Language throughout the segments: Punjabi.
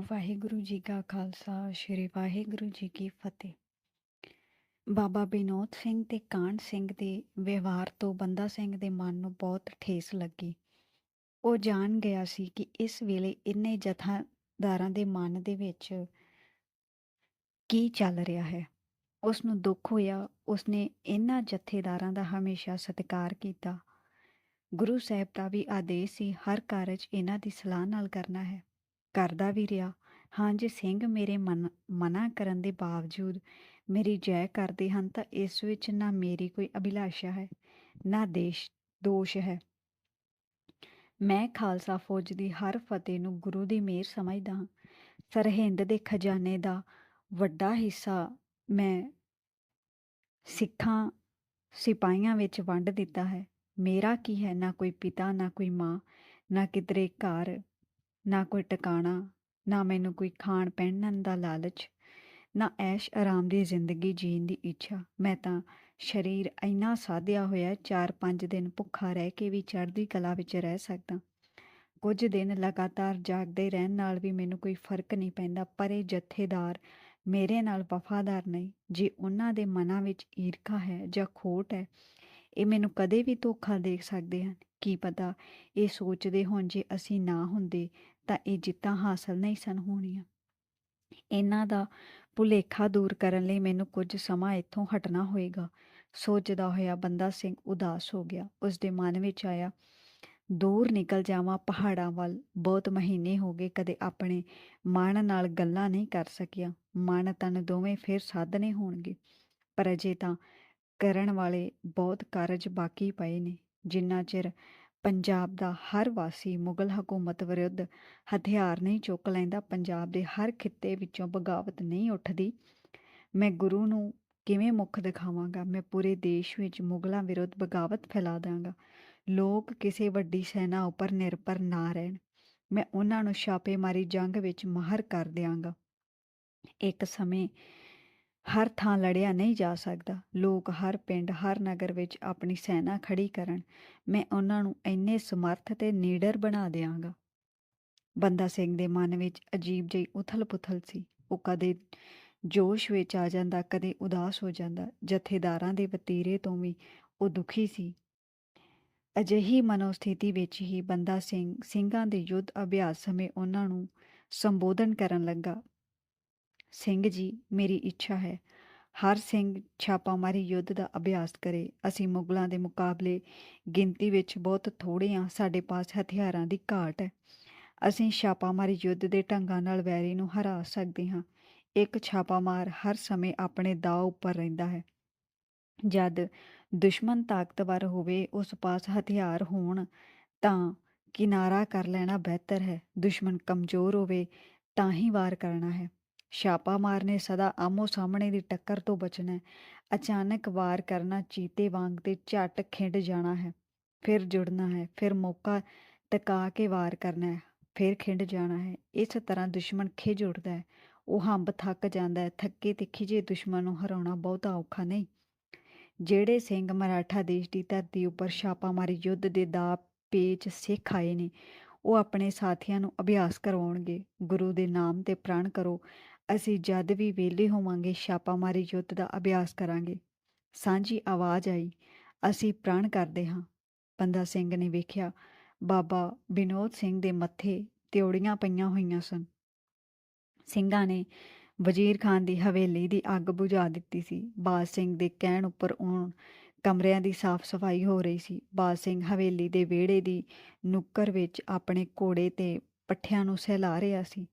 ਵਾਹਿਗੁਰੂ ਜੀ ਕਾ ਖਾਲਸਾ, ਸ੍ਰੀ ਵਾਹਿਗੁਰੂ ਜੀ ਕੀ ਫਤਿਹ। ਬਾਬਾ ਬਿਨੋਦ ਸਿੰਘ ਤੇ ਕਾਹਨ ਸਿੰਘ ਦੇ ਵਿਵਹਾਰ ਤੋਂ ਬੰਦਾ ਸਿੰਘ ਦੇ ਮਨ ਨੂੰ ਬਹੁਤ ਠੇਸ ਲੱਗੀ। ਉਹ ਜਾਣ ਗਿਆ ਸੀ ਕਿ ਇਸ ਵੇਲੇ ਇੰਨੇ ਜਥਾਦਾਰਾਂ ਦੇ ਮਨ ਦੇ ਵਿੱਚ ਕੀ ਚੱਲ ਰਿਹਾ ਹੈ। ਉਸ ਨੂੰ ਦੁੱਖ ਹੋਇਆ, ਉਸਨੇ ਇਹਨਾਂ ਜਥੇਦਾਰਾਂ ਦਾ ਹਮੇਸ਼ਾ ਸਤਿਕਾਰ ਕੀਤਾ। ਗੁਰੂ ਸਾਹਿਬ ਦਾ ਵੀ ਆਦੇਸ਼ ਸੀ, ਹਰ ਕਾਰਜ ਇਹਨਾਂ ਦੀ ਸਲਾਹ ਨਾਲ ਕਰਨਾ ਹੈ। ਕਰਦਾ ਵੀ ਰਿਹਾ। ਹਾਂ ਜੇ, ਸਿੰਘ ਮੇਰੇ ਮਨ, ਮਨਾ ਕਰਨ ਦੇ ਬਾਵਜੂਦ ਮੇਰੀ ਜੈ ਕਰਦੇ ਹਨ ਤਾਂ ਇਸ ਵਿੱਚ ਨਾ ਮੇਰੀ ਕੋਈ ਅਭਿਲਾਸ਼ਾ ਹੈ, ਨਾ ਦੇਸ਼ ਦੋਸ਼ ਹੈ। ਮੈਂ ਖਾਲਸਾ ਫੌਜ ਦੀ ਹਰ ਫਤਿਹ ਨੂੰ ਗੁਰੂ ਦੀ ਮਿਹਰ ਸਮਝਦਾ ਹਾਂ। ਸਰਹਿੰਦ ਦੇ ਖਜ਼ਾਨੇ ਦਾ ਵੱਡਾ ਹਿੱਸਾ ਮੈਂ ਸਿੱਖਾਂ, ਸਿਪਾਹੀਆਂ ਵਿੱਚ ਵੰਡ ਦਿੱਤਾ ਹੈ। ਮੇਰਾ ਕੀ ਹੈ? ਨਾ ਕੋਈ ਪਿਤਾ, ਨਾ ਕੋਈ ਮਾਂ, ਨਾ ਕਿਧਰੇ ਘਰ ਨਾ ਕੋਈ ਟਿਕਾਣਾ, ਨਾ ਮੈਨੂੰ ਕੋਈ ਖਾਣ ਪਹਿਨਣ ਦਾ ਲਾਲਚ, ਨਾ ਐਸ਼ ਆਰਾਮ ਦੀ ਜ਼ਿੰਦਗੀ ਜੀਣ ਦੀ ਇੱਛਾ। ਮੈਂ ਤਾਂ ਸਰੀਰ ਇੰਨਾ ਸਾਧਿਆ ਹੋਇਆ 4-5 ਦਿਨ ਭੁੱਖਾ ਰਹਿ ਕੇ ਵੀ ਚੜ੍ਹਦੀ ਕਲਾ ਵਿੱਚ ਰਹਿ ਸਕਦਾ। ਕੁਝ ਦਿਨ ਲਗਾਤਾਰ ਜਾਗਦੇ ਰਹਿਣ ਨਾਲ ਵੀ ਮੈਨੂੰ ਕੋਈ ਫ਼ਰਕ ਨਹੀਂ ਪੈਂਦਾ, ਪਰ ਇਹ ਜਥੇਦਾਰ ਮੇਰੇ ਨਾਲ ਵਫਾਦਾਰ ਨਹੀਂ, ਜੇ ਉਹਨਾਂ ਦੇ ਮਨਾਂ ਵਿੱਚ ਈਰਖਾ ਹੈ ਜਾਂ ਖੋਟ ਹੈ, ਇਹ ਮੈਨੂੰ ਕਦੇ ਵੀ ਧੋਖਾ ਦੇ ਸਕਦੇ ਹਨ। ਕੀ ਪਤਾ, ਇਹ ਸੋਚਦੇ ਹੋਣ ਜੇ ਅਸੀਂ ਨਾ ਹੁੰਦੇ ਤਾਂ ਇਹ ਜਿੱਤਾਂ ਹਾਸਲ ਨਹੀਂ ਸਨ ਹੋਣੀਆਂ। ਇਹਨਾਂ ਦਾ ਭੁਲੇਖਾ ਦੂਰ ਕਰਨ ਲਈ ਮੈਨੂੰ ਕੁਝ ਸਮਾਂ ਇੱਥੋਂ ਹਟਣਾ ਹੋਏਗਾ। ਸੋਚਦਾ ਹੋਇਆ ਬੰਦਾ ਸਿੰਘ ਉਦਾਸ ਹੋ ਗਿਆ। ਉਸ ਦੇ ਮਨ ਵਿੱਚ ਆਇਆ, ਦੂਰ ਨਿਕਲ ਜਾਵਾਂ ਪਹਾੜਾਂ ਵੱਲ। ਬਹੁਤ ਮਹੀਨੇ ਹੋ ਗਏ ਕਦੇ ਆਪਣੇ ਮਨ ਨਾਲ ਗੱਲਾਂ ਨਹੀਂ ਕਰ ਸਕਿਆ। ਮਨ ਤਨ ਦੋਵੇਂ ਫਿਰ ਸਾਧਨੇ ਹੋਣਗੇ। ਪਰ ਅਜੇ ਤਾਂ ਕਰਨ ਵਾਲੇ ਬਹੁਤ ਕਾਰਜ ਬਾਕੀ ਪਏ ਨੇ। ਜਿੰਨਾ ਚਿਰ ਪੰਜਾਬ ਦਾ ਹਰ ਵਾਸੀ ਮੁਗਲ ਹਕੂਮਤ ਵਿਰੁੱਧ ਹਥਿਆਰ ਨਹੀਂ ਚੁੱਕ ਲੈਂਦਾ, ਪੰਜਾਬ ਦੇ ਹਰ ਖਿੱਤੇ ਵਿੱਚੋਂ ਬਗਾਵਤ ਨਹੀਂ ਉੱਠਦੀ। ਮੈਂ ਗੁਰੂ ਨੂੰ ਕਿਵੇਂ ਮੁੱਖ ਦਿਖਾਵਾਂਗਾ? ਮੈਂ ਪੂਰੇ ਦੇਸ਼ ਵਿੱਚ ਮੁਗਲਾਂ ਵਿਰੁੱਧ ਬਗਾਵਤ ਫੈਲਾ ਦਾਂਗਾ। ਲੋਕ ਕਿਸੇ ਵੱਡੀ ਸੈਨਾ ਉੱਪਰ ਨਿਰਭਰ ਨਾ ਰਹਿਣ। ਮੈਂ ਉਹਨਾਂ ਨੂੰ ਛਾਪੇਮਾਰੀ ਜੰਗ ਵਿੱਚ ਮਾਹਰ ਕਰ ਦਿਆਂਗਾ। ਇੱਕ ਸਮੇਂ ਹਰ ਥਾਂ ਲੜਿਆ ਨਹੀਂ ਜਾ ਸਕਦਾ। ਲੋਕ ਹਰ ਪਿੰਡ, ਹਰ ਨਗਰ ਵਿੱਚ ਆਪਣੀ ਸੈਨਾ ਖੜੀ ਕਰਨ। ਮੈਂ ਉਹਨਾਂ ਨੂੰ ਇੰਨੇ ਸਮਰਥ ਤੇ ਨੀਡਰ ਬਣਾ ਦਿਆਂਗਾ। ਬੰਦਾ ਸਿੰਘ ਦੇ ਮਨ ਵਿੱਚ ਅਜੀਬ ਜਿਹੀ ਉਥਲ-ਪੁਥਲ ਸੀ। ਉਹ ਕਦੇ ਜੋਸ਼ ਵਿੱਚ ਆ ਜਾਂਦਾ, ਕਦੇ ਉਦਾਸ ਹੋ ਜਾਂਦਾ। ਜਥੇਦਾਰਾਂ ਦੇ ਵਤੀਰੇ ਤੋਂ ਵੀ ਉਹ ਦੁਖੀ ਸੀ। ਅਜਿਹੀ ਮਨੋਸਥਿਤੀ ਵਿੱਚ ਹੀ ਬੰਦਾ ਸਿੰਘ, ਸਿੰਘਾਂ ਦੇ ਯੁੱਧ ਅਭਿਆਸ ਸਮੇਂ ਉਹਨਾਂ ਨੂੰ ਸੰਬੋਧਨ ਕਰਨ ਲੱਗਾ। ਸਿੰਘ ਜੀ, ਮੇਰੀ ਇੱਛਾ ਹੈ। ਹਰ ਸਿੰਘ ਛਾਪਾਮਾਰੀ ਯੁੱਧ ਦਾ ਅਭਿਆਸ ਕਰੇ। ਅਸੀਂ ਮੁਗਲਾਂ ਦੇ ਮੁਕਾਬਲੇ ਗਿਣਤੀ ਵਿੱਚ ਬਹੁਤ ਥੋੜੇ ਹਾਂ। ਸਾਡੇ ਪਾਸ ਹਥਿਆਰਾਂ ਦੀ ਘਾਟ ਹੈ। ਅਸੀਂ ਛਾਪਾਮਾਰੀ ਯੁੱਧ ਦੇ ਢੰਗਾਂ ਨਾਲ ਵੈਰੀ ਨੂੰ ਹਰਾ ਸਕਦੇ ਹਾਂ। ਇੱਕ ਛਾਪਾਮਾਰ ਹਰ ਸਮੇਂ ਆਪਣੇ ਦਾਅ ਉੱਪਰ ਰਹਿੰਦਾ ਹੈ। ਜਦ ਦੁਸ਼ਮਣ ਤਾਕਤਵਰ ਹੋਵੇ, ਉਸ ਪਾਸ ਹਥਿਆਰ ਹੋਣ ਤਾਂ ਕਿਨਾਰਾ ਕਰ ਲੈਣਾ ਬਿਹਤਰ ਹੈ। ਦੁਸ਼ਮਣ ਕਮਜ਼ੋਰ ਹੋਵੇ, ਤਾਂ ਹੀ ਵਾਰ ਕਰਨਾ ਹੈ। ਛਾਪਾ ਮਾਰਨੇ ਸਦਾ ਆਮੋ ਸਾਹਮਣੇ ਦੀ ਟੱਕਰ ਤੋਂ ਬਚਣਾ ਅਚਾਨਕ ਵਾਰ ਕਰਨਾ ਚੀਤੇ ਵਾਂਗ ਤੇ ਝਟ ਖਿੰਡ ਜਾਣਾ ਹੈ। ਫਿਰ ਜੁੜਨਾ ਹੈ, ਫਿਰ ਮੌਕਾ ਟਿਕਾ ਕੇ ਵਾਰ ਕਰਨਾ ਹੈ, ਫਿਰ ਖਿੰਡ ਜਾਣਾ ਹੈ। ਇਸ ਤਰ੍ਹਾਂ ਦੁਸ਼ਮਣ ਖਿਜ ਉੱਠਦਾ ਹੈ। ਉਹ ਹੰਬ ਥੱਕ ਜਾਂਦਾ ਹੈ। ਥੱਕੇ ਤੇ ਖਿਜੇ ਦੁਸ਼ਮਣ ਨੂੰ ਹਰਾਉਣਾ ਬਹੁਤਾ ਔਖਾ ਨਹੀਂ। ਜਿਹੜੇ ਸਿੰਘ ਮਰਾਠਾ ਦੇਸ਼ ਦੀ ਧਰਤੀ ਉੱਪਰ ਛਾਪਾਮਾਰੀ ਯੁੱਧ ਦੇ ਦਾ ਪੇਚ ਸਿੱਖ ਆਏ ਨੇ, ਉਹ ਆਪਣੇ ਸਾਥੀਆਂ ਨੂੰ ਅਭਿਆਸ ਕਰਵਾਉਣਗੇ। ਗੁਰੂ ਦੇ ਨਾਮ ਤੇ ਪ੍ਰਣ ਕਰੋ। ਅਸੀਂ ਜਦ ਵੀ ਵਿਹਲੇ ਹੋਵਾਂਗੇ ਛਾਪਾਮਾਰੀ ਯੁੱਧ ਦਾ ਅਭਿਆਸ ਕਰਾਂਗੇ। ਸਾਂਝੀ ਆਵਾਜ਼ ਆਈ, ਅਸੀਂ ਪ੍ਰਣ ਕਰਦੇ ਹਾਂ। ਬੰਦਾ ਸਿੰਘ ਨੇ ਵੇਖਿਆ, ਬਾਬਾ ਬਿਨੋਦ ਸਿੰਘ ਦੇ ਮੱਥੇ ਤਿਉੜੀਆਂ ਪਈਆਂ ਹੋਈਆਂ ਸਨ। ਸਿੰਘਾਂ ਨੇ ਵਜ਼ੀਰ ਖਾਨ ਦੀ ਹਵੇਲੀ ਦੀ ਅੱਗ ਬੁਝਾ ਦਿੱਤੀ ਸੀ। ਬਾਜ ਸਿੰਘ ਦੇ ਕਹਿਣ ਉੱਪਰ ਆਉਣ ਕਮਰਿਆਂ ਦੀ ਸਾਫ਼ ਸਫ਼ਾਈ ਹੋ ਰਹੀ ਸੀ। ਬਾਜ ਸਿੰਘ ਹਵੇਲੀ ਦੇ ਵਿਹੜੇ ਦੀ ਨੁੱਕਰ ਵਿੱਚ ਆਪਣੇ ਘੋੜੇ ਤੇ ਪੱਠਿਆਂ ਨੂੰ ਸਹਿਲਾ ਰਿਹਾ ਸੀ।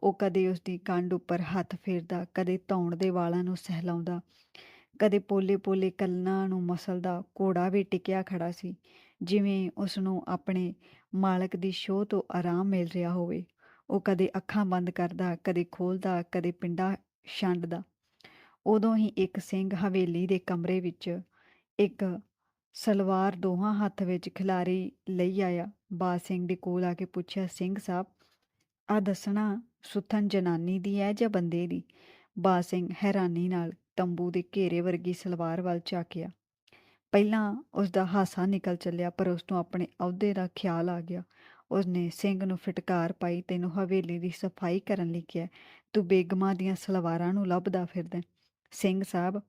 ਉਹ ਕਦੇ ਉਸ ਦੀ ਕੰਡ ਉੱਪਰ ਹੱਥ ਫੇਰਦਾ, ਕਦੇ ਧੌਣ ਦੇ ਵਾਲਾਂ ਨੂੰ ਸਹਿਲਾਉਂਦਾ, ਕਦੇ ਪੋਲੇ-ਪੋਲੇ ਕਲਨਾਂ ਨੂੰ ਮਸਲਦਾ, ਘੋੜਾ ਵੀ ਟਿਕਿਆ ਖੜਾ ਸੀ। ਜਿਵੇਂ ਉਸ ਨੂੰ ਆਪਣੇ ਮਾਲਕ ਦੀ ਸ਼ੋਹ ਤੋਂ ਆਰਾਮ ਮਿਲ ਰਿਹਾ ਹੋਵੇ। ਉਹ ਕਦੇ ਅੱਖਾਂ ਬੰਦ ਕਰਦਾ, ਕਦੇ ਖੋਲਦਾ ਕਦੇ ਪਿੰਡਾ ਛੰਡਦਾ ਉਦੋਂ ਹੀ ਇੱਕ ਸਿੰਘ ਹਵੇਲੀ ਦੇ ਕਮਰੇ ਵਿੱਚ ਇੱਕ ਸਲਵਾਰ ਦੋਹਾਂ ਹੱਥ ਵਿੱਚ ਖਿਲਾਰੀ ਲਈ ਆਇਆ। ਬਾਦ ਸਿੰਘ ਦੇ ਕੋਲ ਆ ਕੇ ਪੁੱਛਿਆ, ਸਿੰਘ ਸਾਹਿਬ ਆ ਦੱਸਣਾ ਸੁਥਨ ਜਨਾਨੀ ਦੀ ਹੈ ਜਾਂ ਬੰਦੇ ਦੀ? ਬਾ ਸਿੰਘ ਹੈਰਾਨੀ ਨਾਲ ਤੰਬੂ ਦੇ ਘੇਰੇ ਵਰਗੀ ਸਲਵਾਰ ਵੱਲ ਝਾਕਿਆ। ਪਹਿਲਾਂ ਉਸ ਦਾ ਹਾਸਾ ਨਿਕਲ ਚੱਲਿਆ, ਪਰ ਉਸ ਨੂੰ ਆਪਣੇ ਅਹੁਦੇ ਦਾ ਖਿਆਲ ਆ ਗਿਆ। ਉਸਨੇ ਸਿੰਘ ਨੂੰ ਫਟਕਾਰ ਪਾਈ, ਤੈਨੂੰ ਹਵੇਲੀ ਦੀ ਸਫ਼ਾਈ ਕਰਨ ਲਈ ਕਿਹਾ, ਤੂੰ ਬੇਗਮਾਂ ਦੀਆਂ ਸਲਵਾਰਾਂ ਨੂੰ ਲੱਭਦਾ ਫਿਰਦਾ ਸਿੰਘ ਸਾਹਿਬ,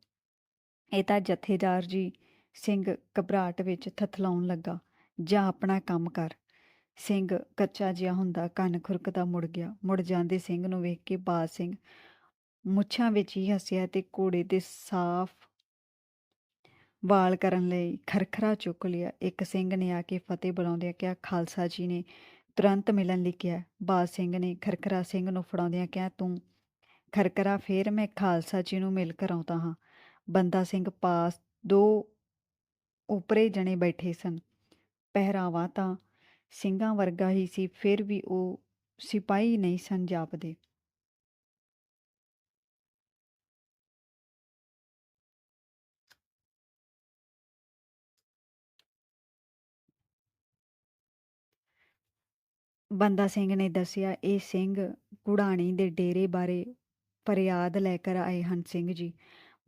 ਇਹ ਤਾਂ ਜਥੇਦਾਰ ਜੀ ਸਿੰਘ ਘਬਰਾਹਟ ਵਿੱਚ ਥਥਲਾਉਣ ਲੱਗਾ। ਜਾਂ ਆਪਣਾ ਕੰਮ ਕਰ। ਸਿੰਘ ਕੱਚਾ ਜਿਹਾ ਹੁੰਦਾ, ਕੰਨ ਖੁਰਕਦਾ ਮੁੜ ਗਿਆ। ਮੁੜ ਜਾਂਦੇ ਸਿੰਘ ਨੂੰ ਵੇਖ ਕੇ ਬਾਜ ਸਿੰਘ ਮੁੱਛਾਂ ਵਿੱਚ ਹੀ ਹੱਸਿਆ ਤੇ ਘੋੜੇ ਦੇ ਸਾਫ਼ ਵਾਲ ਕਰਨ ਲਈ ਖਰਖਰਾ ਚੁੱਕ ਲਿਆ। ਇੱਕ ਸਿੰਘ ਨੇ ਆ ਕੇ ਫਤਿਹ ਬੁਲਾਉਂਦਿਆਂ ਕਿਹਾ, ਖਾਲਸਾ ਜੀ ਨੇ ਤੁਰੰਤ ਮਿਲਣ ਲਈ ਕਿਹਾ ਬਾਜ ਸਿੰਘ ਨੇ ਖਰਖਰਾ ਸਿੰਘ ਨੂੰ ਫੜਾਉਂਦਿਆਂ ਕਿਹਾ, ਤੂੰ ਖਰਖਰਾ, ਫੇਰ ਮੈਂ ਖਾਲਸਾ ਜੀ ਨੂੰ ਮਿਲ ਕਰ ਆਉਂਦਾ ਹਾਂ। ਬੰਦਾ ਸਿੰਘ ਪਾਸ ਦੋ ਉਪਰੇ ਜਣੇ ਬੈਠੇ ਸਨ। ਪਹਿਰਾਵਾ ਤਾਂ ਸਿੰਘਾਂ ਵਰਗਾ ਹੀ ਸੀ, ਫਿਰ ਵੀ ਉਹ ਸਿਪਾਹੀ ਨਹੀਂ ਸਨ ਜਾਪਦੇ। ਬੰਦਾ ਸਿੰਘ ਨੇ ਦੱਸਿਆ, ਇਹ ਸਿੰਘ ਕੁੜਾਣੀ ਦੇ ਡੇਰੇ ਬਾਰੇ ਫਰਿਆਦ ਲੈ ਕਰ ਆਏ ਹਨ ਸਿੰਘ ਜੀ।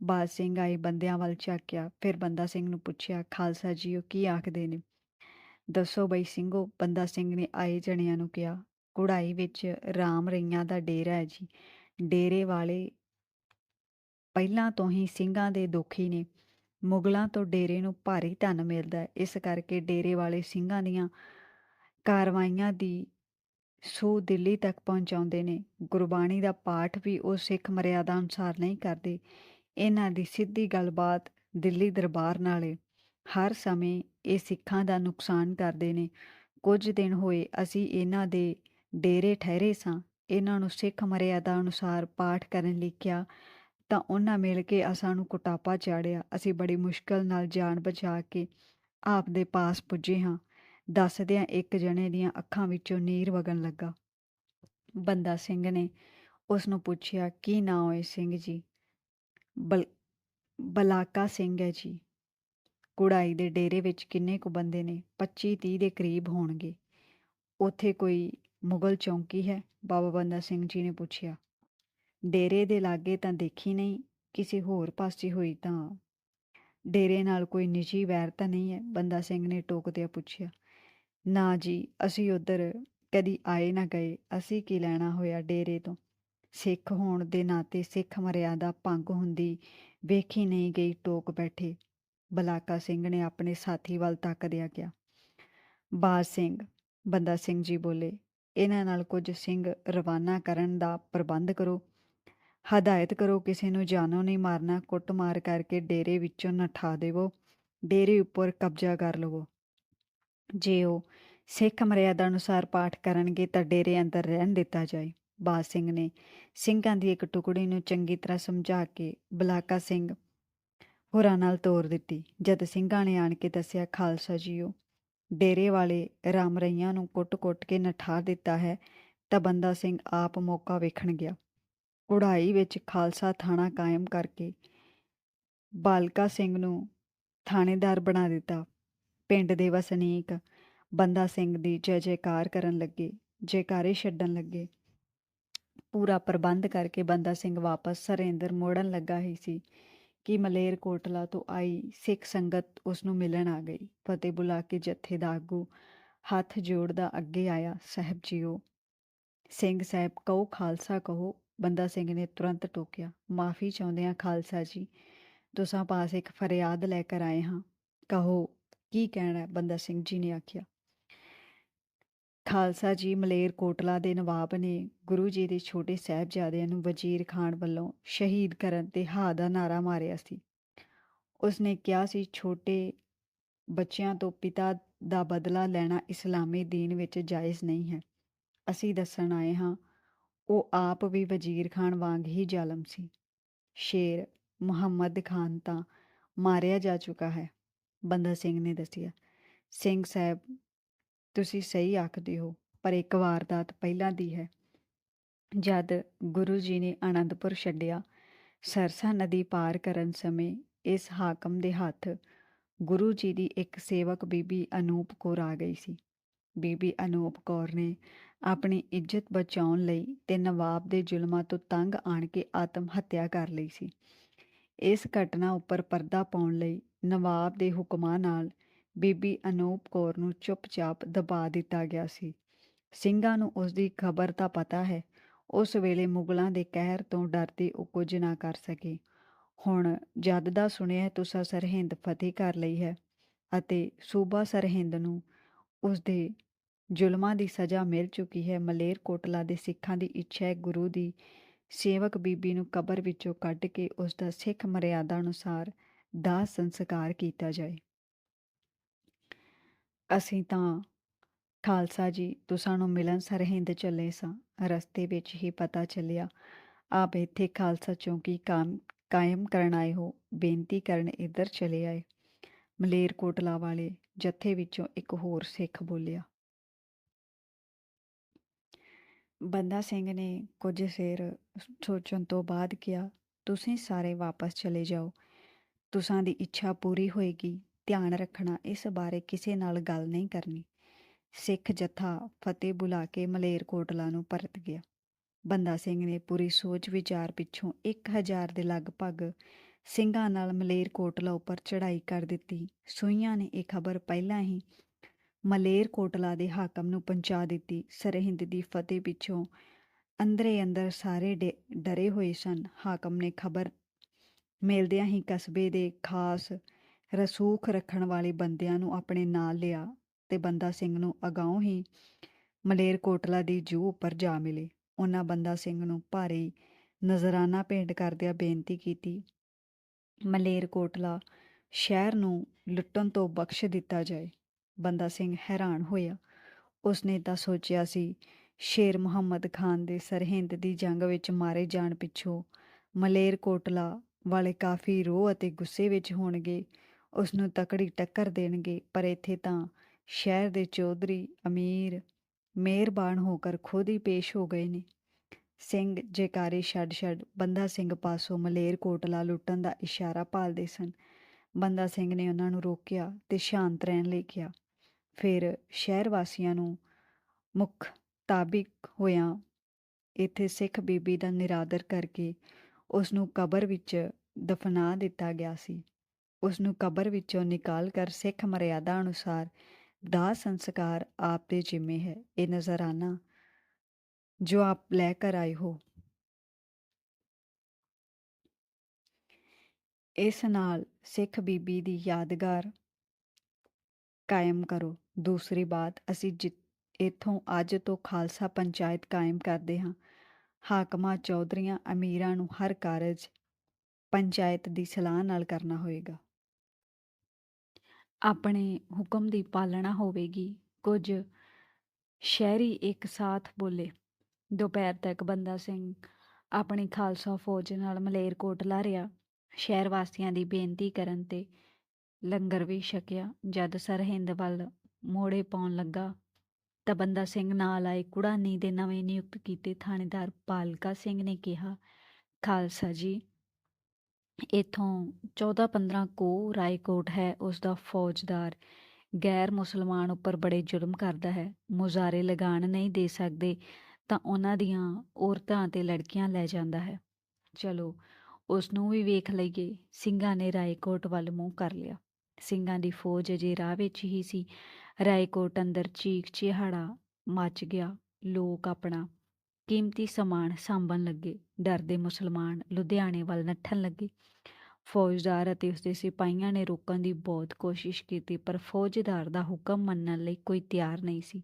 ਬਾਜ ਸਿੰਘ ਆਏ ਬੰਦਿਆਂ ਵੱਲ ਝਾਕਿਆ, ਫਿਰ ਬੰਦਾ ਸਿੰਘ ਨੂੰ ਪੁੱਛਿਆ, ਖਾਲਸਾ ਜੀ, ਉਹ ਕੀ ਆਖਦੇ ਨੇ? ਦੱਸੋ ਬਈ ਸਿੰਘੋ, ਬੰਦਾ ਸਿੰਘ ਨੇ ਆਏ ਜਣਿਆਂ ਨੂੰ ਕਿਹਾ, ਕੁੜਾਈ ਵਿੱਚ ਰਾਮ ਰਈਆਂ ਦਾ ਡੇਰਾ ਹੈ ਜੀ। ਡੇਰੇ ਵਾਲੇ ਪਹਿਲਾਂ ਤੋਂ ਹੀ ਸਿੰਘਾਂ ਦੇ ਦੁਖੀ ਨੇ। ਮੁਗਲਾਂ ਤੋਂ ਡੇਰੇ ਨੂੰ ਭਾਰੀ ਧਨ ਮਿਲਦਾ ਇਸ ਕਰਕੇ ਡੇਰੇ ਵਾਲੇ ਸਿੰਘਾਂ ਦੀਆਂ ਕਾਰਵਾਈਆਂ ਦੀ ਸੂ ਦਿੱਲੀ ਤੱਕ ਪਹੁੰਚਾਉਂਦੇ ਨੇ। ਗੁਰਬਾਣੀ ਦਾ ਪਾਠ ਵੀ ਉਹ ਸਿੱਖ ਮਰਿਆਦਾ ਅਨੁਸਾਰ ਨਹੀਂ ਕਰਦੇ। ਇਹਨਾਂ ਦੀ ਸਿੱਧੀ ਗੱਲਬਾਤ ਦਿੱਲੀ ਦਰਬਾਰ ਨਾਲੇ। ਹਰ ਸਮੇਂ ਇਹ ਸਿੱਖਾਂ ਦਾ ਨੁਕਸਾਨ ਕਰਦੇ ਨੇ। ਕੁਝ ਦਿਨ ਹੋਏ ਅਸੀਂ ਇਹਨਾਂ ਦੇ ਡੇਰੇ ਠਹਿਰੇ ਸਾਂ। ਇਹਨਾਂ ਨੂੰ ਸਿੱਖ ਮਰਿਆਦਾ ਅਨੁਸਾਰ ਪਾਠ ਕਰਨ ਲਈ ਕਿਹਾ, ਤਾਂ ਉਹਨਾਂ ਮਿਲ ਕੇ ਅਸਾਂ ਨੂੰ ਕੁਟਾਪਾ ਚਾੜਿਆ। ਅਸੀਂ ਬੜੀ ਮੁਸ਼ਕਲ ਨਾਲ ਜਾਨ ਬਚਾ ਕੇ ਆਪ ਦੇ ਪਾਸ ਪੁੱਜੇ ਹਾਂ। ਦੱਸਦਿਆਂ ਇੱਕ ਜਣੇ ਦੀਆਂ ਅੱਖਾਂ ਵਿੱਚੋਂ ਨੀਰ ਵਗਣ ਲੱਗਾ। ਬੰਦਾ ਸਿੰਘ ਨੇ ਉਸ ਨੂੰ ਪੁੱਛਿਆ, ਕੀ ਨਾਂ ਹੋਏ ਸਿੰਘ ਜੀ? ਬਲ, ਬਲਾਕਾ ਸਿੰਘ ਹੈ ਜੀ। ਕੁੜਾਈ ਦੇ ਡੇਰੇ ਵਿੱਚ ਕਿੰਨੇ ਕੁ ਬੰਦੇ ਨੇ? 25 30 ਦੇ ਕਰੀਬ ਹੋਣਗੇ। ਉੱਥੇ ਕੋਈ ਮੁਗਲ ਚੌਂਕੀ ਹੈ? ਬਾਬਾ ਬੰਦਾ ਸਿੰਘ ਜੀ ਨੇ ਪੁੱਛਿਆ। ਡੇਰੇ ਦੇ ਲਾਗੇ ਤਾਂ ਦੇਖੀ ਨਹੀਂ, ਕਿਸੇ ਹੋਰ ਪਾਸੇ ਹੋਈ ਤਾਂ। ਡੇਰੇ ਨਾਲ ਕੋਈ ਨਿੱਜੀ ਵੈਰ ਤਾਂ ਨਹੀਂ ਹੈ? ਬੰਦਾ ਸਿੰਘ ਨੇ ਟੋਕਦਿਆਂ ਪੁੱਛਿਆ। ਨਾ ਜੀ, ਅਸੀਂ ਉਧਰ ਕਦੀ ਆਏ ਨਾ ਗਏ। ਅਸੀਂ ਕੀ ਲੈਣਾ ਹੋਇਆ ਡੇਰੇ ਤੋਂ? ਸਿੱਖ ਹੋਣ ਦੇ ਨਾਤੇ ਸਿੱਖ ਮਰਿਆਦਾ ਭੰਗ ਹੁੰਦੀ ਵੇਖੀ ਨਹੀਂ ਗਈ ਟੋਕ ਬੈਠੇ। ਬਲਾਕਾ ਸਿੰਘ ਨੇ ਆਪਣੇ ਸਾਥੀ ਵੱਲ ਤੱਕਦਿਆਂ ਕਿਹਾ, ਬਾਜ ਸਿੰਘ, ਬੰਦਾ ਸਿੰਘ ਜੀ ਬੋਲੇ, ਇਹਨਾਂ ਨਾਲ ਕੁਝ ਸਿੰਘ ਰਵਾਨਾ ਕਰਨ ਦਾ ਪ੍ਰਬੰਧ ਕਰੋ, ਹਦਾਇਤ ਕਰੋ, ਕਿਸੇ ਨੂੰ ਜਾਨੋਂ ਨਹੀਂ ਮਾਰਨਾ, ਕੁੱਟਮਾਰ ਕਰਕੇ ਡੇਰੇ ਵਿੱਚੋਂ ਨਠਾ ਦੇਵੋ, ਡੇਰੇ ਉੱਪਰ ਕਬਜ਼ਾ ਕਰ ਲਵੋ। ਜੇ ਉਹ ਸਿੱਖ ਮਰਿਆਦਾ ਅਨੁਸਾਰ ਪਾਠ ਕਰਨਗੇ ਤਾਂ ਡੇਰੇ ਅੰਦਰ ਰਹਿਣ ਦਿੱਤਾ ਜਾਏ। ਬਾਜ ਸਿੰਘ ਨੇ ਸਿੰਘਾਂ ਦੀ ਇੱਕ ਟੁਕੜੀ ਨੂੰ ਚੰਗੀ ਤਰ੍ਹਾਂ ਸਮਝਾ ਕੇ ਬਲਾਕਾ ਸਿੰਘ ਹੋਰਾਂ ਨਾਲ ਤੋਰ ਦਿੱਤੀ। ਜਦ ਸਿੰਘਾਂ ਨੇ ਆਣ ਕੇ ਦੱਸਿਆ, ਖਾਲਸਾ ਜੀਓ, ਡੇਰੇ ਵਾਲੇ ਰਾਮ ਰਈਆਂ ਨੂੰ ਕੁੱਟ-ਕੁੱਟ ਕੇ ਨਠਾ ਦਿੱਤਾ ਹੈ, ਤਾਂ ਬੰਦਾ ਸਿੰਘ ਆਪ ਮੌਕਾ ਵੇਖਣ ਗਿਆ। ਕੁੜਾਈ ਵਿੱਚ ਖਾਲਸਾ ਥਾਣਾ ਕਾਇਮ ਕਰਕੇ ਬਾਲਕਾ ਸਿੰਘ ਨੂੰ ਥਾਣੇਦਾਰ ਬਣਾ ਦਿੱਤਾ। ਪਿੰਡ ਦੇ ਵਸਨੀਕ ਬੰਦਾ ਸਿੰਘ ਦੀ ਜੈ ਜੈਕਾਰ ਕਰਨ ਲੱਗੇ, ਜੈਕਾਰੇ ਛੱਡਣ ਲੱਗੇ। ਪੂਰਾ ਪ੍ਰਬੰਧ ਕਰਕੇ ਬੰਦਾ ਸਿੰਘ ਵਾਪਸ ਸਰੇਂਦਰ ਮੋੜਨ ਲੱਗਾ ਹੀ ਸੀ। ਕਿ ਮਲੇਰਕੋਟਲਾ ਤੋਂ ਆਈ ਸਿੱਖ ਸੰਗਤ ਉਸ ਨੂੰ ਮਿਲਣ ਆ ਗਈ। ਫਤਿਹ ਬੁਲਾ ਕੇ ਜੱਥੇ ਦਾ ਆਗੂ ਹੱਥ ਜੋੜਦਾ ਅੱਗੇ ਆਇਆ, ਸਾਹਿਬ ਜੀਓ, ਸਿੰਘ ਸਾਹਿਬ ਕਹੋ, ਖਾਲਸਾ ਕਹੋ। ਬੰਦਾ ਸਿੰਘ ਨੇ ਤੁਰੰਤ ਟੋਕਿਆ, ਮਾਫੀ ਚਾਹੁੰਦੇ ਆ ਖਾਲਸਾ ਜੀ, ਤੁਸਾਂ ਪਾਸ ਇੱਕ ਫਰਿਆਦ ਲੈ ਕਰ ਆਏ ਹਾਂ। ਕਹੋ, ਕੀ ਕਹਿਣਾ ਬੰਦਾ ਸਿੰਘ ਜੀ ਨੇ ਆਖਿਆ ਖਾਲਸਾ ਜੀ ਮਲੇਰ ਕੋਟਲਾ ਦੇ ਨਵਾਬ ਨੇ ਗੁਰੂ ਜੀ ਦੇ ਛੋਟੇ ਸਾਹਿਬਜ਼ਾਦਿਆਂ ਨੂੰ ਵਜ਼ੀਰ ਖਾਨ ਵੱਲੋਂ ਸ਼ਹੀਦ ਕਰਨ ਤੇ ਹਾ ਦਾ ਨਾਰਾ ਮਾਰਿਆ ਸੀ। ਉਸਨੇ ਕਿਹਾ ਸੀ, ਛੋਟੇ ਬੱਚਿਆਂ ਤੋਂ ਪਿਤਾ ਦਾ ਬਦਲਾ ਲੈਣਾ ਇਸਲਾਮੀ ਦੀਨ ਵਿੱਚ ਜਾਇਜ਼ ਨਹੀਂ ਹੈ। ਅਸੀਂ ਦੱਸਣ ਆਏ ਹਾਂ, ਉਹ ਆਪ ਵੀ ਵਜ਼ੀਰ ਖਾਨ ਵਾਂਗ ਹੀ ਜ਼ਾਲਮ ਸੀ। ਸ਼ੇਰ ਮੁਹੰਮਦ ਖਾਨ ਤਾਂ ਮਾਰਿਆ ਜਾ ਚੁੱਕਾ ਹੈ। ਬੰਦਾ ਸਿੰਘ ਨੇ ਦੱਸਿਆ। ਸਿੰਘ ਸਾਹਿਬ ਤੁਸੀਂ ਸਹੀ ਆਖਦੇ ਹੋ, ਪਰ ਇੱਕ ਵਾਰਦਾਤ ਪਹਿਲਾਂ ਦੀ ਹੈ। ਜਦ ਗੁਰੂ ਜੀ ਨੇ ਆਨੰਦਪੁਰ ਛੱਡਿਆ, ਸਰਸਾ ਨਦੀ ਪਾਰ ਕਰਨ ਸਮੇਂ ਇਸ ਹਾਕਮ ਦੇ ਹੱਥ ਗੁਰੂ ਜੀ ਦੀ ਇੱਕ ਸੇਵਕ ਬੀਬੀ ਅਨੂਪ ਕੌਰ ਆ ਗਈ ਸੀ। ਬੀਬੀ ਅਨੂਪ ਕੌਰ ਨੇ ਆਪਣੀ ਇੱਜ਼ਤ ਬਚਾਉਣ ਲਈ ਤੇ ਨਵਾਬ ਦੇ ਜ਼ੁਲਮਾਂ ਤੋਂ ਤੰਗ ਆਣ ਕੇ ਆਤਮ ਹੱਤਿਆ ਕਰ ਲਈ ਸੀ। ਇਸ ਘਟਨਾ ਉੱਪਰ ਪਰਦਾ ਪਾਉਣ ਲਈ ਨਵਾਬ ਦੇ ਹੁਕਮਾਂ ਨਾਲ ਬੀਬੀ ਅਨੂਪ ਕੌਰ ਨੂੰ ਚੁੱਪਚਾਪ ਦਬਾ ਦਿੱਤਾ ਗਿਆ ਸੀ। ਸਿੰਘਾਂ ਨੂੰ ਉਸ ਦੀ ਖਬਰ ਤਾਂ ਪਤਾ ਹੈ, ਉਸ ਵੇਲੇ ਮੁਗਲਾਂ ਦੇ ਕਹਿਰ ਤੋਂ ਡਰਦੇ ਉਹ ਕੁਝ ਨਾ ਕਰ ਸਕੇ। ਹੁਣ ਜਦ ਦਾ ਸੁਣਿਆ ਤੁਸਾਂ ਸਰਹਿੰਦ ਫਤਿਹ ਕਰ ਲਈ ਹੈ ਅਤੇ ਸੂਬਾ ਸਰਹਿੰਦ ਨੂੰ ਉਸ ਦੇ ਜ਼ੁਲਮਾਂ ਦੀ ਸਜ਼ਾ ਮਿਲ ਚੁੱਕੀ ਹੈ, ਮਲੇਰ ਕੋਟਲਾ ਦੇ ਸਿੱਖਾਂ ਦੀ ਇੱਛਾ ਹੈ ਗੁਰੂ ਦੀ ਸੇਵਕ ਬੀਬੀ ਨੂੰ ਕਬਰ ਵਿੱਚੋਂ ਕੱਢ ਕੇ ਉਸ ਦਾ ਸਿੱਖ ਮਰਿਆਦਾ ਅਨੁਸਾਰ ਦਾਹ ਸੰਸਕਾਰ ਕੀਤਾ ਜਾਏ। ਅਸੀਂ ਤਾਂ ਖਾਲਸਾ ਜੀ ਤੁਸਾਂ ਨੂੰ ਮਿਲਣ ਸਰਹਿੰਦ ਚੱਲੇ ਸਾਂ। ਰਸਤੇ ਵਿੱਚ ਹੀ ਪਤਾ ਚੱਲਿਆ, ਆਪ ਇੱਥੇ ਖਾਲਸਾ ਚੌਂਕੀ ਕਾਮ, ਕਾਇਮ ਕਰਨ ਆਏ ਹੋ, ਬੇਨਤੀ ਕਰਨ ਇੱਧਰ ਚਲੇ ਆਏ। ਮਲੇਰ ਕੋਟਲਾ ਵਾਲੇ ਜੱਥੇ ਵਿੱਚੋਂ ਇੱਕ ਹੋਰ ਸਿੱਖ ਬੋਲਿਆ, ਬੰਦਾ ਸਿੰਘ ਨੇ ਕੁਝ ਸਿਰ ਸੋਚਣ ਤੋਂ ਬਾਅਦ ਕਿਹਾ, ਤੁਸੀਂ ਸਾਰੇ ਵਾਪਸ ਚਲੇ ਜਾਓ। ਤੁਸਾਂ ਦੀ ਇੱਛਾ ਪੂਰੀ ਹੋਏਗੀ। ਧਿਆਨ ਰੱਖਣਾ, ਇਸ ਬਾਰੇ ਕਿਸੇ ਨਾਲ ਗੱਲ ਨਹੀਂ ਕਰਨੀ। ਸਿੱਖ ਜਥਾ ਫਤਿਹ ਬੁਲਾ ਕੇ ਮਲੇਰ ਕੋਟਲਾ ਨੂੰ ਪਰਤ ਗਿਆ। ਬੰਦਾ ਸਿੰਘ ਨੇ ਪੂਰੀ ਸੋਚ ਵਿਚਾਰ ਪਿੱਛੋਂ 1000 ਦੇ ਲਗਭਗ ਸਿੰਘਾਂ ਨਾਲ ਮਲੇਰ ਕੋਟਲਾ ਉੱਪਰ ਚੜ੍ਹਾਈ ਕਰ ਦਿੱਤੀ। ਸੂਈਆਂ ਨੇ ਇਹ ਖਬਰ ਪਹਿਲਾਂ ਹੀ ਮਲੇਰ ਕੋਟਲਾ ਦੇ ਹਾਕਮ ਨੂੰ ਪਹੁੰਚਾ ਦਿੱਤੀ। ਸਰਹਿੰਦ ਦੀ ਫਤਿਹ ਪਿੱਛੋਂ ਅੰਦਰੇ ਅੰਦਰ ਸਾਰੇ ਡਰੇ ਹੋਏ ਸਨ। ਹਾਕਮ ਨੇ ਖਬਰ ਮਿਲਦਿਆਂ ਹੀ ਕਸਬੇ ਦੇ ਖਾਸ ਰਸੂਖ ਰੱਖਣ ਵਾਲੇ ਬੰਦਿਆਂ ਨੂੰ ਆਪਣੇ ਨਾਲ ਲਿਆ ਤੇ ਬੰਦਾ ਸਿੰਘ ਨੂੰ ਅਗਾਉਂ ਹੀ ਮਲੇਰ ਕੋਟਲਾ ਦੀ ਜੂ ਉੱਪਰ ਜਾ ਮਿਲੇ। ਉਹਨਾਂ ਬੰਦਾ ਸਿੰਘ ਨੂੰ ਭਾਰੀ ਨਜ਼ਰਾਨਾ ਭੇਂਟ ਕਰਦਿਆਂ ਬੇਨਤੀ ਕੀਤੀ ਮਲੇਰ ਕੋਟਲਾ ਸ਼ਹਿਰ ਨੂੰ ਲੁੱਟਣ ਤੋਂ ਬਖਸ਼ ਦਿੱਤਾ ਜਾਏ। ਬੰਦਾ ਸਿੰਘ ਹੈਰਾਨ ਹੋਇਆ। ਉਸਨੇ ਤਾਂ ਸੋਚਿਆ ਸੀ, ਸ਼ੇਰ ਮੁਹੰਮਦ ਖਾਨ ਦੇ ਸਰਹਿੰਦ ਦੀ ਜੰਗ ਵਿੱਚ ਮਾਰੇ ਜਾਣ ਪਿੱਛੋਂ ਮਲੇਰ ਕੋਟਲਾ ਵਾਲੇ ਕਾਫੀ ਰੋਹ ਅਤੇ ਗੁੱਸੇ ਵਿੱਚ ਹੋਣਗੇ। ਉਸ ਨੂੰ ਤਕੜੀ ਟੱਕਰ ਦੇਣਗੇ, ਪਰ ਇੱਥੇ ਤਾਂ ਸ਼ਹਿਰ ਦੇ ਚੌਧਰੀ, ਅਮੀਰ, ਮਿਹਰਬਾਨ ਹੋ ਕਰ ਖੁਦ ਹੀ ਪੇਸ਼ ਹੋ ਗਏ ਨੇ। ਸਿੰਘ ਜੇਕਾਰੇ ਛੱਡ ਛੱਡ ਬੰਦਾ ਸਿੰਘ ਪਾਸੋਂ ਮਲੇਰ ਕੋਟਲਾ ਲੁੱਟਣ ਦਾ ਇਸ਼ਾਰਾ ਭਾਲਦੇ ਸਨ। ਬੰਦਾ ਸਿੰਘ ਨੇ ਉਹਨਾਂ ਨੂੰ ਰੋਕਿਆ ਤੇ ਸ਼ਾਂਤ ਰਹਿਣ ਲਈ ਕਿਹਾ। ਫਿਰ ਸ਼ਹਿਰ ਵਾਸੀਆਂ ਨੂੰ ਮੁੱਖ ਤਾਬਿਕ ਹੋਇਆ ਇੱਥੇ ਸਿੱਖ ਬੀਬੀ ਦਾ ਨਿਰਾਦਰ ਕਰਕੇ ਉਸ ਨੂੰ ਕਬਰ ਵਿੱਚ ਦਫਨਾ ਦਿੱਤਾ ਗਿਆ ਸੀ। ਉਸ ਨੂੰ ਕਬਰ ਵਿੱਚੋਂ ਨਿਕਾਲ ਕਰ ਸਿੱਖ ਮਰਿਆਦਾ ਅਨੁਸਾਰ ਦਾਹ ਸੰਸਕਾਰ ਆਪ ਦੇ ਜਿੰਮੇ ਹੈ। ਇਹ ਨਜ਼ਰਾਨਾ ਜੋ ਆਪ ਲੈ ਕਰ ਆਏ ਹੋ। ਇਸ ਨਾਲ ਸਿੱਖ ਬੀਬੀ ਦੀ ਯਾਦਗਾਰ ਕਾਇਮ ਕਰੋ। ਦੂਸਰੀ ਬਾਤ, ਅਸੀਂ ਇਥੋਂ ਅੱਜ ਤੋਂ ਖਾਲਸਾ ਪੰਚਾਇਤ ਕਾਇਮ ਕਰਦੇ ਹਾਂ। ਹਾਕਮਾਂ, ਚੌਧਰੀਆਂ, ਅਮੀਰਾਂ ਨੂੰ ਹਰ ਕਾਰਜ ਪੰਚਾਇਤ ਦੀ ਸਲਾਹ ਨਾਲ ਕਰਨਾ ਹੋਏਗਾ। ਆਪਣੇ ਹੁਕਮ ਦੀ ਪਾਲਣਾ ਹੋਵੇਗੀ। ਕੁਝ ਸ਼ਹਿਰੀ ਇੱਕ ਸਾਥ ਬੋਲੇ, ਦੁਪਹਿਰ ਤੱਕ ਬੰਦਾ ਸਿੰਘ ਆਪਣੀ ਖਾਲਸਾ ਫੌਜ ਨਾਲ ਮਲੇਰਕੋਟਲਾ ਰਿਹਾ ਸ਼ਹਿਰ ਵਾਸੀਆਂ ਦੀ ਬੇਨਤੀ ਕਰਨ ਤੇ ਲੰਗਰ ਵੀ ਛਕਿਆ। ਜਦ ਸਰਹਿੰਦ ਵੱਲ ਮੋੜੇ ਪਾਉਣ ਲੱਗਾ, ਤਾਂ ਬੰਦਾ ਸਿੰਘ ਨਾਲ ਆਏ ਕੁੜਾਨੀ ਦੇ ਨਵੇਂ ਨਿਯੁਕਤ ਕੀਤੇ ਥਾਣੇਦਾਰ ਪਾਲਕਾ ਸਿੰਘ ਨੇ ਕਿਹਾ, ਖਾਲਸਾ ਜੀ ਇਥੋਂ 14-15 ਕੋ ਰਾਏਕੋਟ ਹੈ, ਉਸ ਦਾ ਫੌਜਦਾਰ ਗੈਰ ਮੁਸਲਮਾਨ ਉੱਪਰ ਬੜੇ ਜ਼ੁਲਮ ਕਰਦਾ ਹੈ। ਮੁਜ਼ਾਰੇ ਲਗਾਣ ਨਹੀਂ ਦੇ ਸਕਦੇ ਤਾਂ ਉਹਨਾਂ ਦੀਆਂ ਔਰਤਾਂ ਤੇ ਲੜਕੀਆਂ ਲੈ ਜਾਂਦਾ ਹੈ। ਚਲੋ, ਉਸ ਨੂੰ ਵੀ ਵੇਖ ਲਈਏ। ਸਿੰਘਾਂ ਨੇ ਰਾਏਕੋਟ ਵੱਲ ਮੂੰਹ ਕਰ ਲਿਆ। ਸਿੰਘਾਂ ਦੀ ਫੌਜ ਅਜੇ ਰਾਹ ਵਿੱਚ ਹੀ ਸੀ। ਰਾਏਕੋਟ ਅੰਦਰ ਚੀਖ ਚਿਹਾੜਾ ਮੱਚ ਗਿਆ। ਲੋਕ ਆਪਣਾ ਕੀਮਤੀ ਸਮਾਨ ਸਾਂਭਣ ਲੱਗੇ ਡਰਦੇ ਮੁਸਲਮਾਨ ਲੁਧਿਆਣੇ ਵੱਲ ਨੱਠਣ ਲੱਗੇ। ਫੌਜਦਾਰ ਅਤੇ ਉਸਦੇ ਸਿਪਾਹੀਆਂ ਨੇ ਰੋਕਣ ਦੀ ਬਹੁਤ ਕੋਸ਼ਿਸ਼ ਕੀਤੀ, ਪਰ ਫੌਜਦਾਰ ਦਾ ਹੁਕਮ ਮੰਨਣ ਲਈ ਕੋਈ ਤਿਆਰ ਨਹੀਂ ਸੀ।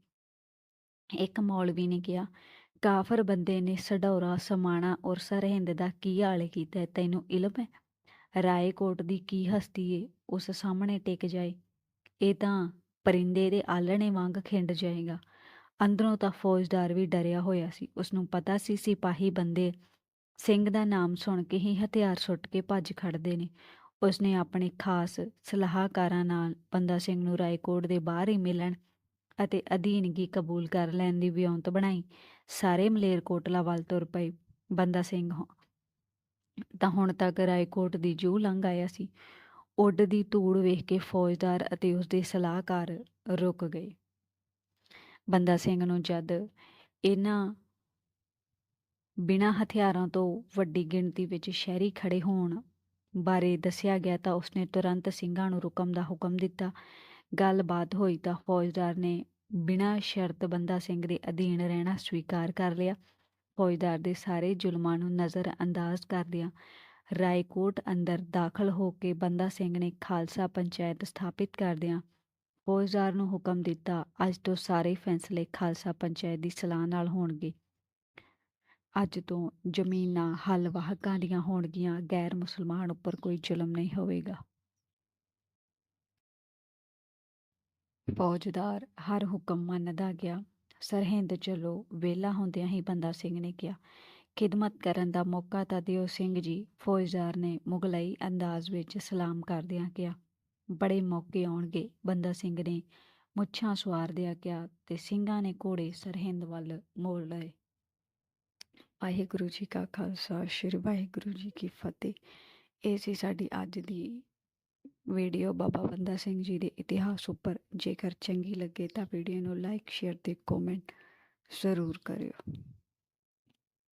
ਇੱਕ ਮੌਲਵੀ ਨੇ ਕਿਹਾ, ਕਾਫਰ ਬੰਦੇ ਨੇ ਸਡੌਰਾ ਸਮਾਣਾ ਔਰ ਸਰਹਿੰਦ ਦਾ ਕੀ ਹਾਲ ਕੀਤਾ? ਤੈਨੂੰ ਇਲਮ ਹੈ? ਰਾਏਕੋਟ ਦੀ ਕੀ ਹਸਤੀ ਏ? ਉਸ ਸਾਹਮਣੇ ਟਿਕ ਜਾਏ। ਇਹ ਤਾਂ ਪਰਿੰਦੇ ਦੇ ਆਲਣੇ ਵਾਂਗ ਖਿੰਡ ਜਾਏਗਾ। ਅੰਦਰੋਂ ਤਾਂ ਫੌਜਦਾਰ ਵੀ ਡਰਿਆ ਹੋਇਆ ਸੀ। ਉਸ ਨੂੰ ਪਤਾ ਸੀ, ਸਿਪਾਹੀ ਬੰਦੇ ਸਿੰਘ ਦਾ ਨਾਮ ਸੁਣ ਕੇ ਹੀ ਹਥਿਆਰ ਸੁੱਟ ਕੇ ਭੱਜ ਖੜਦੇ ਨੇ। ਉਸਨੇ ਆਪਣੇ ਖਾਸ ਸਲਾਹਕਾਰਾਂ ਨਾਲ ਬੰਦਾ ਸਿੰਘ ਨੂੰ ਰਾਏਕੋਟ ਦੇ ਬਾਹਰ ਹੀ ਮਿਲਣ ਅਤੇ ਅਧੀਨਗੀ ਕਬੂਲ ਕਰ ਲੈਣ ਦੀ ਵਿਉਂਤ ਬਣਾਈ। ਸਾਰੇ ਮਲੇਰਕੋਟਲਾ ਵੱਲ ਤੁਰ ਪਏ ਬੰਦਾ ਸਿੰਘ ਤਾਂ ਹੁਣ ਤੱਕ ਰਾਏਕੋਟ ਦੀ ਜੂ ਲੰਘ ਆਇਆ ਸੀ। ਉੱਡ ਦੀ ਧੂੜ ਵੇਖ ਕੇ ਫੌਜਦਾਰ ਅਤੇ ਉਸਦੇ ਸਲਾਹਕਾਰ ਰੁਕ ਗਏ। ਬੰਦਾ ਸਿੰਘ ਨੂੰ ਜਦ ਇਹਨਾਂ ਬਿਨਾਂ ਹਥਿਆਰਾਂ ਤੋਂ ਵੱਡੀ ਗਿਣਤੀ ਵਿੱਚ ਸ਼ਹਿਰੀ ਖੜੇ ਹੋਣ ਬਾਰੇ ਦੱਸਿਆ ਗਿਆ ਤਾਂ ਉਸਨੇ ਤੁਰੰਤ ਸਿੰਘਾਂ ਨੂੰ ਰੁਕਮ ਦਾ ਹੁਕਮ ਦਿੱਤਾ। ਗੱਲਬਾਤ ਹੋਈ ਤਾਂ ਫੌਜਦਾਰ ਨੇ ਬਿਨਾਂ ਸ਼ਰਤ ਬੰਦਾ ਸਿੰਘ ਦੇ ਅਧੀਨ ਰਹਿਣਾ ਸਵੀਕਾਰ ਕਰ ਲਿਆ। ਫੌਜਦਾਰ ਦੇ ਸਾਰੇ ਜ਼ੁਲਮਾਂ ਨੂੰ ਨਜ਼ਰ ਅੰਦਾਜ਼ ਕਰਦਿਆਂ ਰਾਏਕੋਟ ਅੰਦਰ ਦਾਖਲ ਹੋ ਕੇ ਬੰਦਾ ਸਿੰਘ ਨੇ ਖਾਲਸਾ ਪੰਚਾਇਤ ਸਥਾਪਿਤ ਕਰਦਿਆਂ ਫੌਜਦਾਰ ਨੂੰ ਹੁਕਮ ਦਿੱਤਾ, ਅੱਜ ਤੋਂ ਸਾਰੇ ਫੈਸਲੇ ਖਾਲਸਾ ਪੰਚਾਇਤ ਦੀ ਸਲਾਹ ਨਾਲ ਹੋਣਗੇ। ਅੱਜ ਤੋਂ ਜ਼ਮੀਨਾਂ ਹੱਲ ਵਾਹਕਾਂ ਦੀਆਂ ਹੋਣਗੀਆਂ, ਗੈਰ ਮੁਸਲਮਾਨ ਉੱਪਰ ਕੋਈ ਜ਼ੁਲਮ ਨਹੀਂ ਹੋਵੇਗਾ। ਫੌਜਦਾਰ ਹਰ ਹੁਕਮ ਮੰਨਦਾ ਗਿਆ। ਸਰਹਿੰਦ ਚਲੋ ਵੇਲਾ ਹੁੰਦਿਆਂ ਹੀ ਬੰਦਾ ਸਿੰਘ ਨੇ ਕਿਹਾ, ਖਿਦਮਤ ਕਰਨ ਦਾ ਮੌਕਾ ਤਾਂ ਦਿਓ ਸਿੰਘ ਜੀ। ਫੌਜਦਾਰ ਨੇ ਮੁਗਲਈ ਅੰਦਾਜ਼ ਵਿੱਚ ਸਲਾਮ ਕਰਦਿਆਂ ਕਿਹਾ ਬੜੇ ਮੌਕੇ ਆਉਣਗੇ। ਬੰਦਾ ਸਿੰਘ ਨੇ ਮੁੱਛਾਂ ਸਵਾਰਦਿਆਂ ਕਿਹਾ ਤੇ ਸਿੰਘਾਂ ਨੇ ਘੋੜੇ ਸਰਹਿੰਦ ਵੱਲ ਮੋੜ ਲਏ। ਵਾਹਿਗੁਰੂ ਜੀ ਕਾ ਖਾਲਸਾ, ਸ੍ਰੀ ਵਾਹਿਗੁਰੂ ਜੀ ਕੀ ਫਤਿਹ। ਇਹ ਸੀ ਸਾਡੀ ਅੱਜ ਦੀ ਵੀਡੀਓ। ਬਾਬਾ ਬੰਦਾ ਸਿੰਘ ਜੀ ਦੇ ਇਤਿਹਾਸ ਉੱਪਰ। ਜੇਕਰ ਚੰਗੀ ਲੱਗੇ ਤਾਂ ਵੀਡੀਓ ਨੂੰ ਲਾਈਕ, ਸ਼ੇਅਰ ਤੇ ਕਮੈਂਟ ਜ਼ਰੂਰ ਕਰਿਓ।